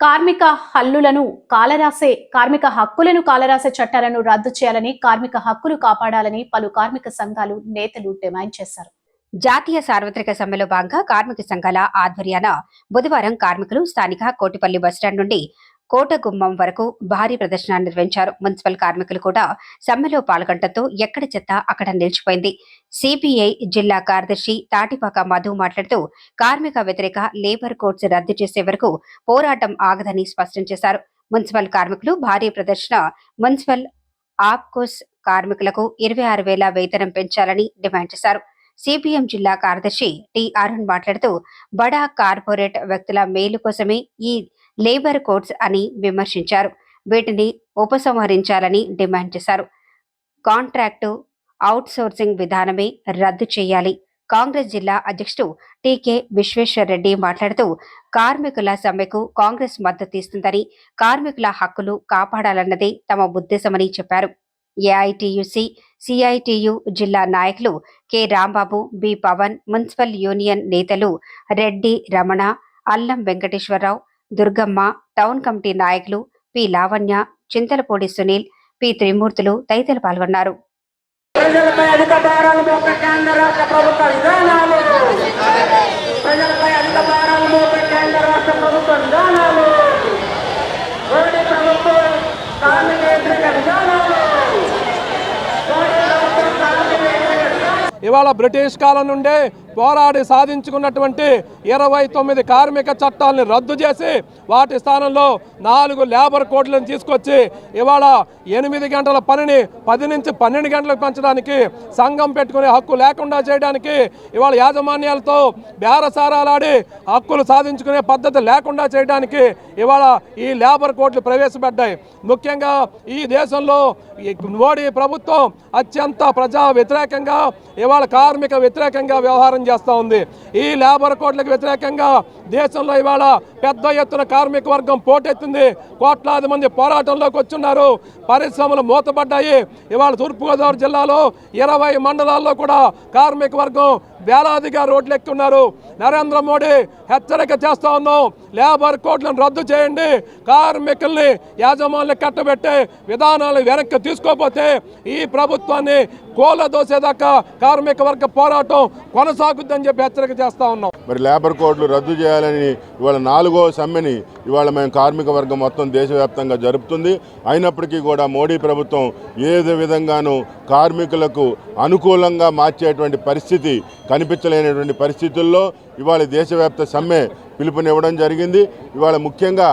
కార్మిక హల్లులను కాలరాసే కార్మిక హక్కులను కాలరాసే చట్టాలను రద్దు చేయాలని కార్మిక హక్కులు కాపాడాలని పలు కార్మిక సంఘాలు నేతలు డిమాండ్ చేశారు. జాతీయ సార్వత్రిక సమ్మెలో భాగంగా కార్మిక సంఘాల ఆధ్వర్యాన బుధవారం కార్మికులు స్థానిక కోటిపల్లి బస్టాండ్ నుండి కోటగుమ్మం వరకు భారీ ప్రదర్శన నిర్వహించారు మున్సిపల్ కార్మికులు కూడా. సమ్మెలో పాల్గొనడంతో ఎక్కడ చెత్త అక్కడ నిలిచిపోయింది. సిపిఐ జిల్లా కార్యదర్శి తాటిపాక మధు మాట్లాడుతూ కార్మిక వ్యతిరేక లేబర్ కోడ్స్ రద్దు చేసే వరకు పోరాటం ఆగదని స్పష్టం చేశారు. మున్సిపల్ కార్మికులు భారీ ప్రదర్శన మున్సిపల్ ఆప్కోస్ కార్మికులకు ఇరవై ఆరు వేల వేతనం పెంచాలని డిమాండ్ చేశారు. సిపిఎం జిల్లా కార్యదర్శి టి అరుణ్ మాట్లాడుతూ బడా కార్పొరేట్ వ్యక్తుల మేలు కోసమే ఈ లేబర్ కోడ్స్ అని విమర్శించారు. వీటిని ఉపసంహరించాలని డిమాండ్ చేశారు. కాంట్రాక్టు అవుట్సోర్సింగ్ విధానమే రద్దు చేయాలి. కాంగ్రెస్ జిల్లా అధ్యక్షుడు టీకే విశ్వేశ్వర్ రెడ్డి మాట్లాడుతూ కార్మికుల సమ్మెకు కాంగ్రెస్ మద్దతు ఇస్తుందని కార్మికుల హక్కులు కాపాడాలన్నదే తమ ఉద్దేశమని చెప్పారు. ఏఐటియుసి సిఐటియు జిల్లా నాయకులు K. Rambabu B. Pavan municipal union నేతలు రెడ్డి రమణ అల్లం వెంకటేశ్వరరావు దుర్గమ్మ టౌన్ కమిటీ నాయకులు పి. లావణ్య చింతలపూడి సునీల్ పి. త్రిమూర్తులు తదితరులు పాల్గొన్నారు. ప్రజలపై అధిక భారాలు మోపే కేంద్ర రాష్ట్ర ప్రభుత్వ విధానాలు. ప్రజలపై అధిక భారాలు మోపే కేంద్ర రాష్ట్ర ప్రభుత్వ విధానాలు. మోడీ ప్రభుత్వం కార్మిక వ్యతిరేక విధానాలు. మోడీ ప్రభుత్వం కార్మిక వ్యతిరేక విధానాలు. ఇవాళ బ్రిటిష్ కాలం నుండే పోరాడి సాధించుకున్నటువంటి ఇరవై తొమ్మిది కార్మిక చట్టాలను రద్దు చేసి వాటి స్థానంలో నాలుగు లేబర్ కోడ్లను తీసుకొచ్చి ఇవాళ ఎనిమిది గంటల పనిని పది నుంచి పన్నెండు గంటలకు పెంచడానికి సంఘం పెట్టుకునే హక్కు లేకుండా చేయడానికి ఇవాళ యాజమాన్యాలతో బేరసారాలాడి హక్కులు సాధించుకునే పద్ధతి లేకుండా చేయడానికి ఇవాళ ఈ లేబర్ కోడ్లు ప్రవేశపెట్టాయి. ముఖ్యంగా ఈ దేశంలో ఈ మోడీ ప్రభుత్వం అత్యంత ప్రజా వ్యతిరేకంగా ఇవాళ కార్మిక వ్యతిరేకంగా వ్యవహారం చేస్తూ ఉంది. ఈ లేబర్ కోడ్లకు వ్యతిరేకంగా దేశంలో ఇవాళ పెద్ద ఎత్తున కార్మిక వర్గం పోటెత్తింది. కోట్లాది మంది పోరాటంలోకి వచ్చున్నారు. పరిశ్రమలు మూతపడ్డాయి. ఇవాళ తూర్పుగోదావరి జిల్లాలో ఇరవై మండలాల్లో కూడా కార్మిక వర్గం వేలాదిగా రోడ్లెక్కున్నారు నరేంద్ర మోడీ హెచ్చరిక చేస్తా ఉన్నాం. లేబర్ కోడ్లను రద్దు చేయండి. కార్మికుల్ని యాజమాన్లు కట్టబెట్టే విధానాలు వెనక్కి తీసుకోకపోతే ఈ ప్రభుత్వాన్ని కోళ్ళ దోసేదాకా కార్మిక వర్గ పోరాటం కొనసాగుద్దని చెప్పి హెచ్చరిక చేస్తా ఉన్నాం. మరి లేబర్ కోడ్లు రద్దు చేయాలని ఇవాళ నాలుగో సమ్మెని ఇవాళ మేము కార్మిక వర్గం మొత్తం దేశవ్యాప్తంగా జరుపుతుంది. అయినప్పటికీ కూడా మోడీ ప్రభుత్వం ఏది విధంగానూ కార్మికులకు అనుకూలంగా మార్చేటువంటి పరిస్థితి కనిపించలేనటువంటి పరిస్థితుల్లో ఇవాళ దేశవ్యాప్త సమ్మె పిలుపునివ్వడం జరిగింది. ఇవాళ ముఖ్యంగా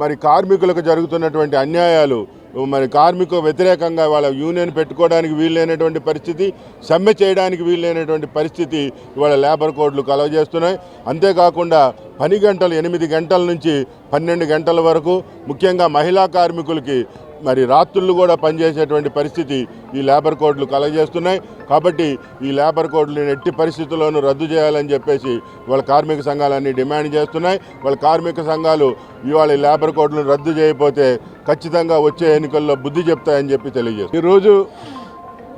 మరి కార్మికులకు జరుగుతున్నటువంటి అన్యాయాలు మరి కార్మిక వ్యతిరేకంగా వాళ్ళ యూనియన్ పెట్టుకోవడానికి వీల్లేనటువంటి పరిస్థితి సమ్మె చేయడానికి వీల్లేనటువంటి పరిస్థితి ఇవాళ లేబర్ కోడ్లు కలవజేస్తున్నాయి అంతేకాకుండా పని గంటలు ఎనిమిది గంటల నుంచి పన్నెండు గంటల వరకు ముఖ్యంగా మహిళా కార్మికులకి మరి రాత్రులు కూడా పనిచేసేటువంటి పరిస్థితి ఈ లేబర్ కోడ్లు కలగజేస్తున్నాయి. కాబట్టి ఈ లేబర్ కోడ్లు ఎట్టి పరిస్థితుల్లోనూ రద్దు చేయాలని చెప్పేసి వాళ్ళ కార్మిక సంఘాలన్నీ డిమాండ్ చేస్తున్నాయి. వాళ్ళ కార్మిక సంఘాలు ఇవాళ ఈ లేబర్ కోడ్లను రద్దు చేయకపోతే ఖచ్చితంగా వచ్చే ఎన్నికల్లో బుద్ధి చెప్తాయని చెప్పి తెలియజేస్తారు ఈరోజు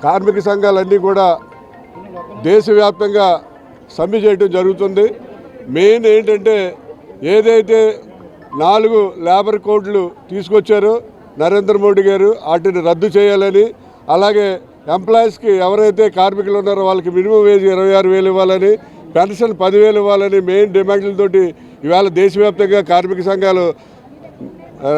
కార్మిక సంఘాలన్నీ కూడా దేశవ్యాప్తంగా సమ్మె చేయడం జరుగుతుంది. మెయిన్ ఏంటంటే ఏదైతే నాలుగు లేబర్ కోడ్లు తీసుకొచ్చారో నరేంద్ర మోడీ గారు వాటిని రద్దు చేయాలని అలాగే ఎంప్లాయీస్కి ఎవరైతే కార్మికులు ఉన్నారో వాళ్ళకి మినిమం వేజ్ ఇరవై ఆరు వేలు ఇవ్వాలని పెన్షన్ పదివేలు ఇవ్వాలని మెయిన్ డిమాండ్లతోటి ఇవాళ దేశవ్యాప్తంగా కార్మిక సంఘాలు ఆ,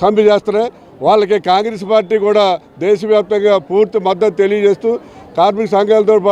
సమ్మె చేస్తున్నాయి. వాళ్ళకి కాంగ్రెస్ పార్టీ కూడా దేశవ్యాప్తంగా పూర్తి మద్దతు తెలియజేస్తూ కార్మిక సంఘాలతో పాటు